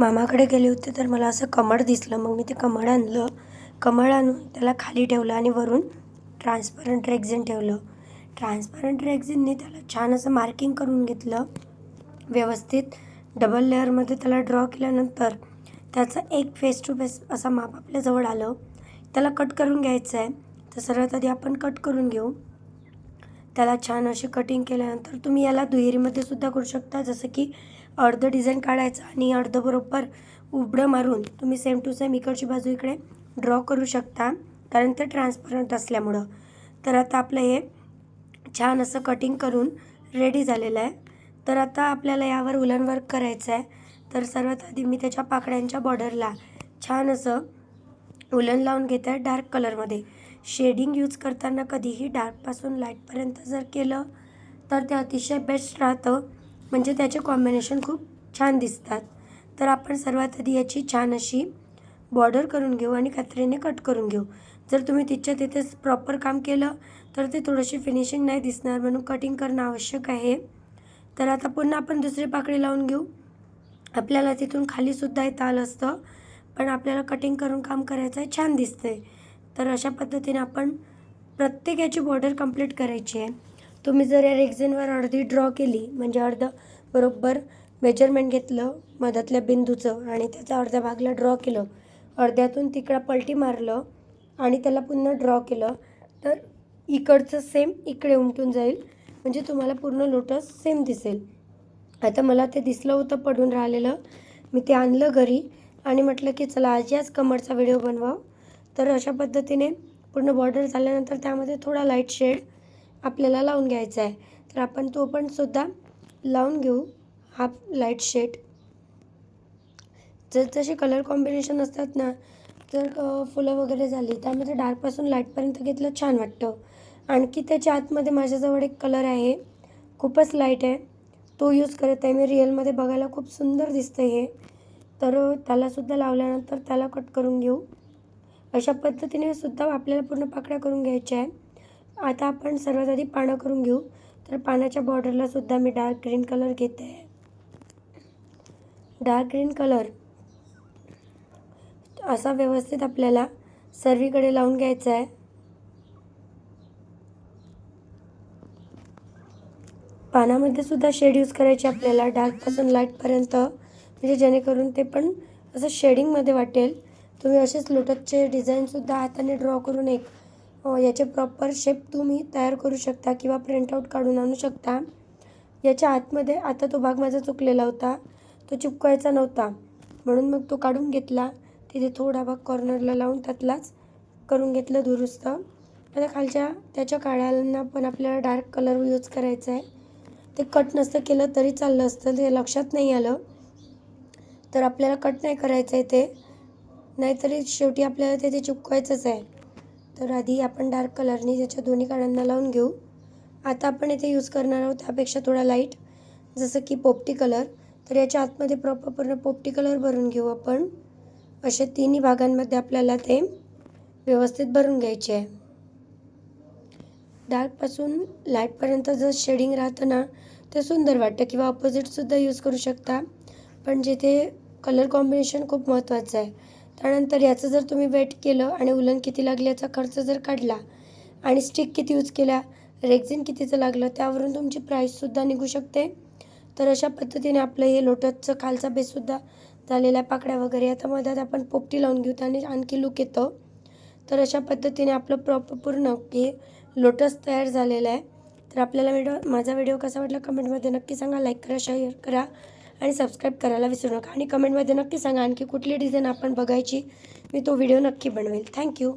मामाकडे गेले होते तर मला असं कमळ दिसलं. मग मी ते कमळ आणलं. कमळ आणून त्याला खाली ठेवलं आणि वरून ट्रान्सपरंट रेक्झिन ठेवलं. ट्रान्सपरंट रेक्झिनने त्याला छान असं मार्किंग करून घेतलं. व्यवस्थित डबल लेअरमध्ये त्याला ड्रॉ केल्यानंतर त्याचं एक फेस टू फेस असा माप आपल्याजवळ आलं. त्याला कट करून घ्यायचं आहे तर सर्वात आधी आपण कट करून घेऊ. त्याला छान अशी कटिंग केल्यानंतर तुम्ही याला दुहेरीमध्ये सुद्धा करू शकता. जसं की अर्धं डिझाईन काढायचं आणि अर्धं बरोबर उबडं मारून तुम्ही सेम टू सेम इकडची बाजू इकडे ड्रॉ करू शकता. कारण ते ट्रान्सपरंट असल्यामुळं. तर आता आपलं हे छान असं कटिंग करून रेडी झालेलं आहे. तर आता आपल्याला यावर उलन वर्क करायचं आहे. तर सर्वात आधी मी त्याच्या पाकड्यांच्या बॉर्डरला छान असं उलन लावून घेत आहे डार्क कलरमध्ये शेडिंग यूज करताना कधीही डार्कपासून लाईटपर्यंत जर केलं तर ते अतिशय बेस्ट राहतं. म्हणजे त्याचे कॉम्बिनेशन खूप छान दिसतात. तर आपण सर्वात आधी याची छान अशी बॉर्डर करून घेऊ आणि कात्रीने कट करून घेऊ. जर तुम्ही तिच्या तिथेच प्रॉपर काम केलं तर ते थोडीशी फिनिशिंग नाही दिसणार म्हणून कटिंग करणं आवश्यक आहे. तर आता पुन्हा आपण दुसरी पाकळी लावून घेऊ. आपल्याला तिथून खालीसुद्धा येता आलं असतं पण आपल्याला कटिंग करून काम करायचं आहे छान दिसतंय. तर अशा पद्धतीने आपण प्रत्येक याची बॉर्डर कंप्लीट करायची आहे. तुम्ही जर या रेक्झिनवर अर्धी ड्रॉ केली म्हणजे अर्धं बरोबर मेजरमेंट घेतलं मधातल्या बिंदूचं आणि त्याचा अर्ध्या भागला ड्रॉ केलं अर्ध्यातून तिकडं पलटी मारलं आणि त्याला पुन्हा ड्रॉ केलं तर इकडचं सेम इकडे उमटून जाईल. म्हणजे तुम्हाला पूर्ण लोटस सेम दिसेल. आता मला ते दिसलं होतं पडून राहिलेलं. मी ते आणलं घरी आणि म्हटलं की चला आज याच कमरचा व्हिडिओ बनवा तर अशा पद्धतीने पूर्ण बॉर्डर झाल्यानंतर त्यामध्ये थोडा लाइट शेड आपल्याला लावून घ्यायचा आहे. तर आपण तो पण सुद्धा लावून घेऊ हा लाइट शेड जसे कलर कॉम्बिनेशन असतात ना तर फुलं वगैरे झाली त्यामध्ये डार्कपासून लाईटपर्यंत घेतलं छान वाटतं. आणखी त्याच्या आतमध्ये माझ्याजवळ एक कलर आहे खूपच लाइट आहे. तो यूज करत आहे मी रिअलमध्ये बघायला खूप सुंदर दिसतं हे. तर त्यालासुद्धा लावल्यानंतर त्याला कट करून घेऊ. अशा पद्धतीने सुद्धा आपल्याला पूर्ण पाकळ्या करून घ्यायच्या आहे. आता आपण सर्वात आधी पानं करून घेऊ. तर पानाच्या बॉर्डरला सुद्धा मी डार्क ग्रीन कलर घेते. आहे डार्क ग्रीन कलर असा व्यवस्थित आपल्याला सर्वीकडे लावून घ्यायचा आहे. पानामध्ये सुद्धा शेड यूज करायचे आपल्याला. डार्कपासून लाईटपर्यंत म्हणजे जेणेकरून ते पण असं शेडिंगमध्ये वाटेल. तुम्ही असेच लोटसचे डिझाईनसुद्धा हाताने ड्रॉ करून एक याचे प्रॉपर शेप तुम्ही तयार करू शकता किंवा प्रिंटआउट काढून आणू शकता. याच्या आतमध्ये आता तो भाग माझा चुकलेला होता. तो चिपकायचा नव्हता. म्हणून मग तो काढून घेतला. तिथे थोडा भाग कॉर्नरला लावून त्यातलाच करून घेतलं दुरुस्त. आता खालच्या त्याच्या काळ्यांना पण आपल्याला डार्क कलर यूज करायचा आहे ते कट नसतं केलं तरी चाललं असतं. ते लक्षात नाही आलं. तर आपल्याला कट नाही करायचं आहे ते. नाहीतरी शेवटी आपल्याला ते ते आहे. तर आधी आपण डार्क कलरनी त्याच्या दोन्ही काळांना लावून घेऊ. आता आपण इथे यूज करणार आहोत त्यापेक्षा थोडा लाइट जसं की पोपटी कलर. तर याच्या आतमध्ये प्रॉपर पूर्ण पोपटी कलर भरून घेऊ आपण. असे तिन्ही भागांमध्ये आपल्याला ते व्यवस्थित भरून घ्यायचे आहे. डार्कपासून लाईटपर्यंत जर शेडिंग राहतं ना ते सुंदर वाटतं किंवा ऑपोजिटसुद्धा यूज करू शकता. पण जिथे कलर कॉम्बिनेशन खूप महत्त्वाचं आहे. त्यानंतर याचं जर तुम्ही वेट केलं आणि उलन किती लागलं याचा खर्च जर काढला आणि स्टिक किती यूज केल्या रेक्झिन कितीचं लागलं त्यावरून तुमची प्राईससुद्धा निघू शकते. तर अशा पद्धतीने आपलं हे लोटसचं खालचा बेससुद्धा झालेल्या पाकड्या वगैरे आता मध्यात आपण पोपटी लावून घेऊ त्याने आणखी लुक येतो. तर अशा पद्धतीने आपलं प्रॉपर पूर्ण हे लोटस तयार झालेलं आहे. तर आपल्याला व्हिडिओ माझा व्हिडिओ कसा वाटला कमेंटमध्ये नक्की सांगा लाईक करा शेअर करा. आणि सबस्क्राईब करायला विसरू नका. आणि कमेंटमध्ये नक्की सांगा आणखी कुठली डिझाईन आपण बघायची. मी तो व्हिडिओ नक्की बनवेल. थँक्यू